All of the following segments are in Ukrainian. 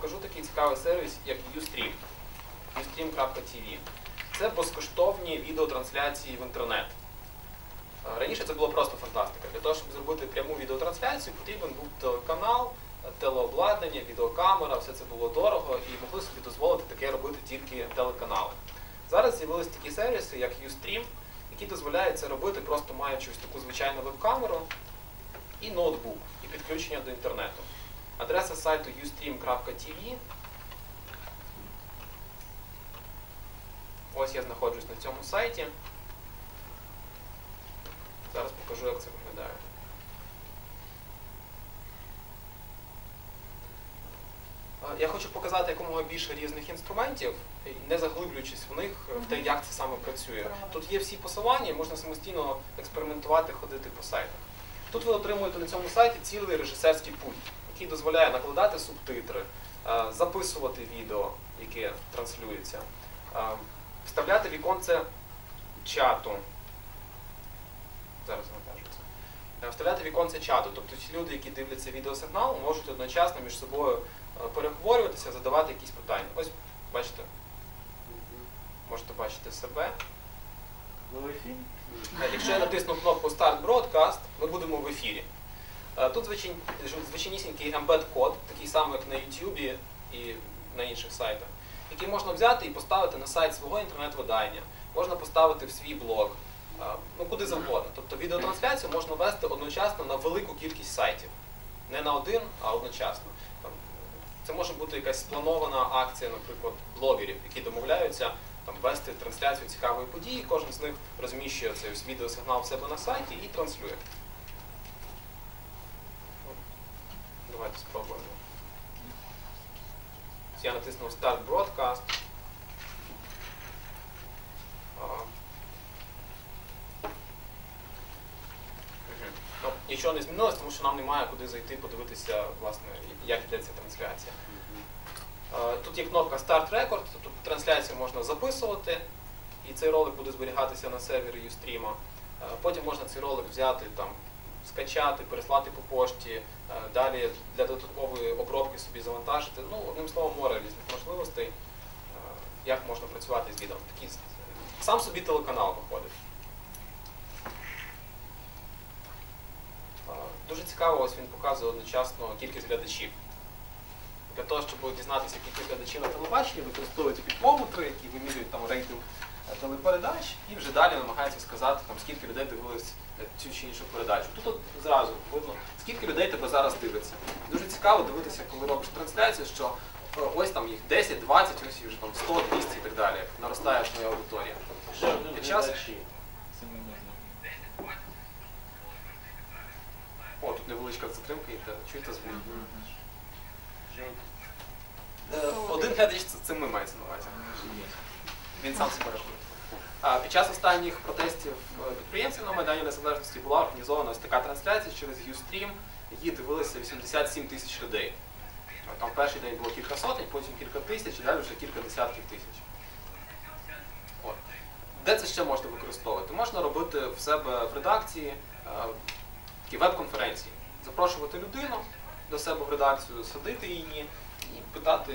покажу такий цікавий сервіс, як Ustream. Ustream.tv. Це безкоштовні відеотрансляції в інтернет. Е, Раніше це було просто фантастика. Для того, щоб зробити пряму відеотрансляцію, потрібен був телеканал, телеобладнання, відеокамера, все це було дорого і могли собі дозволити таке робити тільки телеканали. Зараз з'явилися такі сервіси, як Ustream, які дозволяють це робити, просто маючи ось таку звичайну веб-камеру і ноутбук, і підключення до інтернету. Адреса сайту ustream.tv. Ось я знаходжусь на цьому сайті. Зараз покажу, як це виглядає. Я хочу показати якомога більше різних інструментів, не заглиблюючись в них, в те, як це саме працює. Тут є всі посилання, можна самостійно експериментувати, ходити по сайтах. Тут ви отримуєте на цьому сайті цілий режисерський пульт, який дозволяє накладати субтитри, е, записувати відео, яке транслюється, е, вставляти віконце чату. Зараз це. Е, Вставляти віконце чату. Тобто ті люди, які дивляться відеосигнал, можуть одночасно між собою переговорюватися, задавати якісь питання. Ось, бачите, можете бачити себе. В ефірі? Е, Якщо я натисну кнопку Start Broadcast, ми будемо в ефірі. Тут звичайнісінький embed-код, такий самий, як на YouTube і на інших сайтах, який можна взяти і поставити на сайт свого інтернет-видання, можна поставити в свій блог, ну куди завгодно. Тобто відеотрансляцію можна вести одночасно на велику кількість сайтів. Не на один, а одночасно. Це може бути якась спланована акція, наприклад, блогерів, які домовляються там, вести трансляцію цікавої події, кожен з них розміщує цей відеосигнал в себе на сайті і транслює. От. Давайте спробуємо. Я натиснув Start Broadcast. Ну, нічого не змінилось, тому що нам немає куди зайти, подивитися, власне, як ця трансляція. Тут є кнопка Start Record, тобто трансляцію можна записувати, і цей ролик буде зберігатися на сервері Ustream. Потім можна цей ролик взяти, там, скачати, переслати по пошті, е, далі для додаткової обробки собі завантажити. Ну, одним словом, море різних можливостей, е, як можна працювати з відео. Такий сам собі телеканал виходить. Е, Дуже цікаво, ось він показує одночасно кількість глядачів. Для того, щоб дізнатися кількість глядачів на телебаченні, використовують пікмометри, які вимірюють там рейтинг телепередач, і вже далі намагаються сказати, там, скільки людей дивились е, цю чи іншу передачу. Тут от зразу видно, скільки людей тебе зараз дивиться. Дуже цікаво дивитися, коли робиш трансляцію, що е, ось там їх 10, 20, ось їх вже там 100, 200 і так далі. Наростає твоя аудиторія. Під час-. О, тут невеличка затримка, і те, чуєте звук. Е, Один глядач це, це ми мається на увазі. Він сам себе рахує. Під час останніх протестів е, підприємців на Майдані Незалежності була організована ось така трансляція через Ustream. Її дивилися 87 тисяч людей. Там перший день було кілька сотень, потім кілька тисяч, і далі вже кілька десятків тисяч. От. Де це ще можна використовувати? Можна робити в себе в редакції е, такі веб-конференції. Запрошувати людину до себе в редакцію, садити її і питати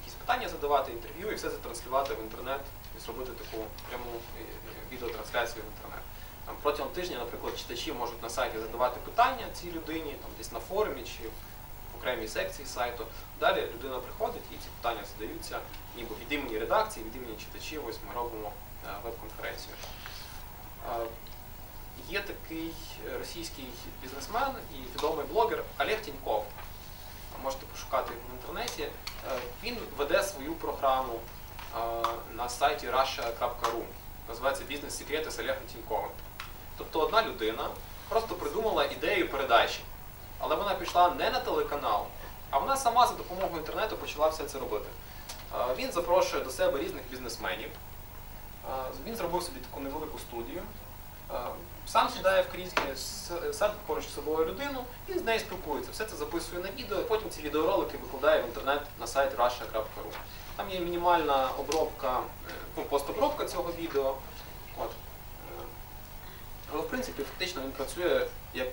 якісь питання, задавати інтерв'ю і все це транслювати в інтернет і зробити таку пряму е, відеотрансляцію в інтернет. Там, протягом тижня, наприклад, читачі можуть на сайті задавати питання цій людині, там, десь на форумі чи в окремій секції сайту. Далі людина приходить і ці питання задаються ніби від імені редакції, від імені читачів. Ось ми робимо е, веб-конференцію. Е, Є такий російський бізнесмен і відомий блогер Олег Тіньков. Можете пошукати в інтернеті. Е, Він веде свою програму е, на сайті russia.ru. Називається Бізнес-секрети з Олегом Тіньковим. Тобто одна людина просто придумала ідею передачі. Але вона пішла не на телеканал, а вона сама за допомогою інтернету почала все це робити. Е, Він запрошує до себе різних бізнесменів. Він зробив собі таку невелику студію. Сам сідає в кріслі, садить поруч з собою людину і з нею спілкується. Все це записує на відео, і потім ці відеоролики викладає в інтернет на сайт russia.ru. Там є мінімальна обробка, е, ну, постобробка цього відео. От. Е, Але в принципі фактично він працює як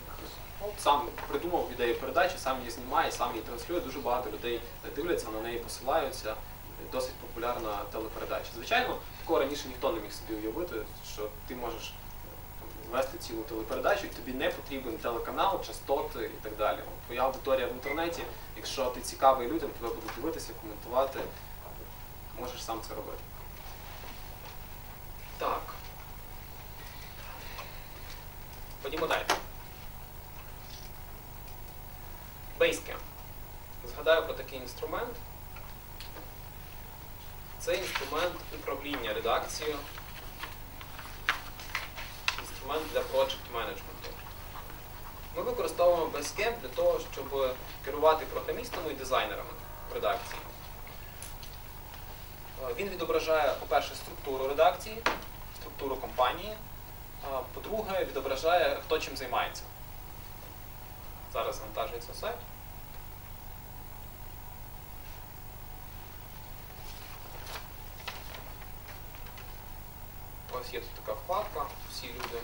От сам придумав ідею передачі, сам її знімає, сам її транслює. Дуже багато людей дивляться, на неї посилаються. Досить популярна телепередача. Звичайно, такого раніше ніхто не міг собі уявити, що ти можеш вести цілу телепередачу, і тобі не потрібен телеканал, частоти і так далі. От Твоя аудиторія в інтернеті, якщо ти цікавий людям, тебе будуть дивитися, коментувати, можеш сам це робити. Так. Ходімо далі. Basecamp. Згадаю про такий інструмент. Це інструмент управління редакцією, інструмент для project менеджменту. Ми використовуємо Basecamp для того, щоб керувати програмістами і дизайнерами в редакції. Е, Він відображає, по-перше, структуру редакції, структуру компанії. По-друге, відображає, хто чим займається. Зараз завантажується сайт. Ось є тут така вкладка, всі люди.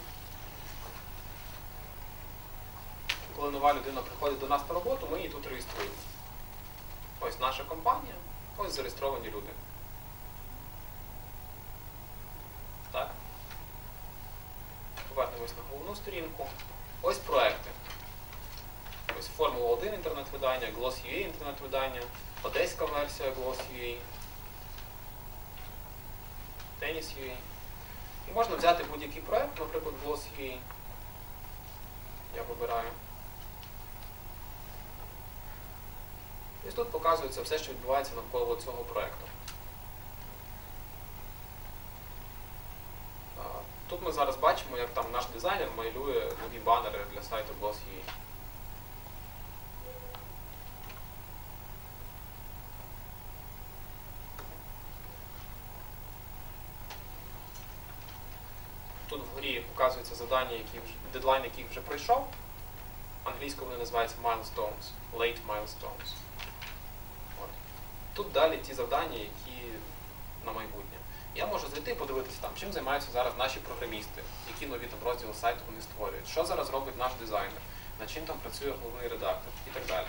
Коли нова людина приходить до нас на роботу, ми її тут реєструємо. Ось наша компанія, ось зареєстровані люди. Так. Повернемось на головну сторінку. Ось проекти. Ось Формула 1 інтернет-видання, Gloss.ua інтернет-видання, одеська версія Gloss.ua, Tennis.ua. І можна взяти будь-який проект, наприклад, Gloss.ua. Я вибираю. І тут показується все, що відбувається навколо цього проекту. А, Тут ми зараз бачимо, як там наш дизайнер малює нові банери для сайту Gloss.ua. Тут вгорі показується завдання, які дедлайн, який вже пройшов. Англійською вони називаються milestones, late milestones. Тут далі ті завдання, які на майбутнє. Я можу зайти і подивитися там, чим займаються зараз наші програмісти, які нові там розділи сайту вони створюють, що зараз робить наш дизайнер, над чим там працює головний редактор і так далі.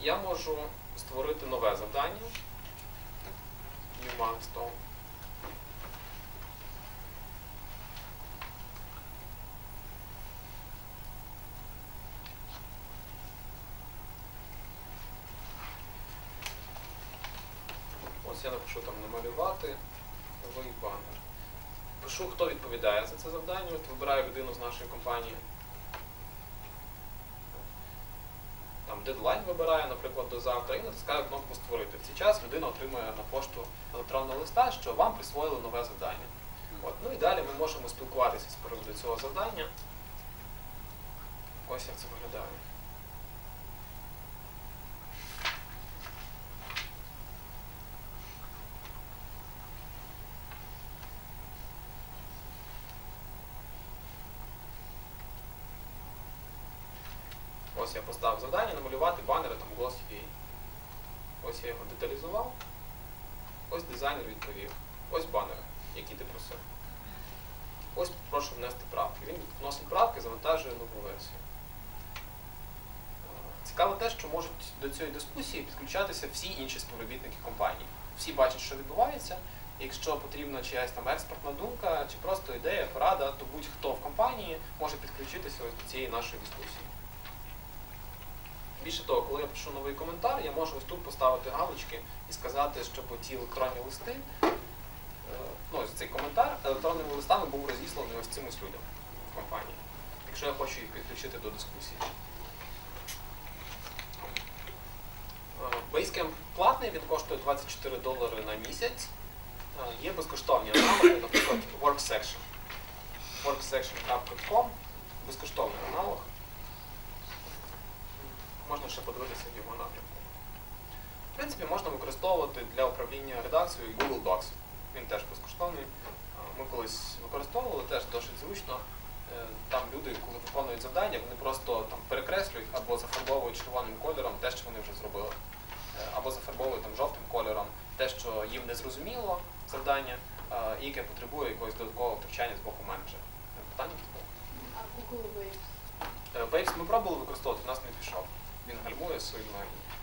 Я можу створити нове завдання. Milestone. Ось напишу там намалювати новий банер. Пишу, хто відповідає за це завдання, от вибираю людину з нашої компанії. Там дедлайн вибираю, наприклад, до завтра, і натискаю кнопку Створити. В цей час людина отримує на пошту електронного листа, що вам присвоїли нове завдання. От. Ну і далі ми можемо спілкуватися з приводу цього завдання. Ось як це виглядає. Ось я поставив завдання намалювати банери там Gloss UA. Ось я його деталізував. Ось дизайнер відповів. Ось банери, які ти просив. Ось прошу внести правки. Він вносить правки, завантажує нову версію. Цікаво те, що можуть до цієї дискусії підключатися всі інші співробітники компанії. Всі бачать, що відбувається. Якщо потрібна чиясь там експертна думка чи просто ідея, порада, то будь-хто в компанії може підключитися до цієї нашої дискусії. Більше того, коли я пишу новий коментар, я можу ось тут поставити галочки і сказати, щоб ті електронні листи, е, ну ось цей коментар електронними листами був розісланий ось цим людям в компанії, якщо я хочу їх підключити до дискусії. Е, Basecamp платний, він коштує 24 долари на місяць. Е, Є безкоштовні аналоги, наприклад, WorkSection. WorkSection.com безкоштовний аналог. Можна ще подивитися в його напрямку. В принципі, можна використовувати для управління редакцією Google Docs. Він теж безкоштовний. Ми колись використовували, теж досить зручно. Е, Там люди, коли виконують завдання, вони просто там перекреслюють або зафарбовують червоним кольором те, що вони вже зробили. Е, Або зафарбовують там жовтим кольором те, що їм не зрозуміло завдання, і яке потребує якогось додаткового втручання з боку менеджера. Питання? А Google Waves. Е, Waves ми пробували використовувати, у нас не пішов. Він гальмує своїм нагнітом.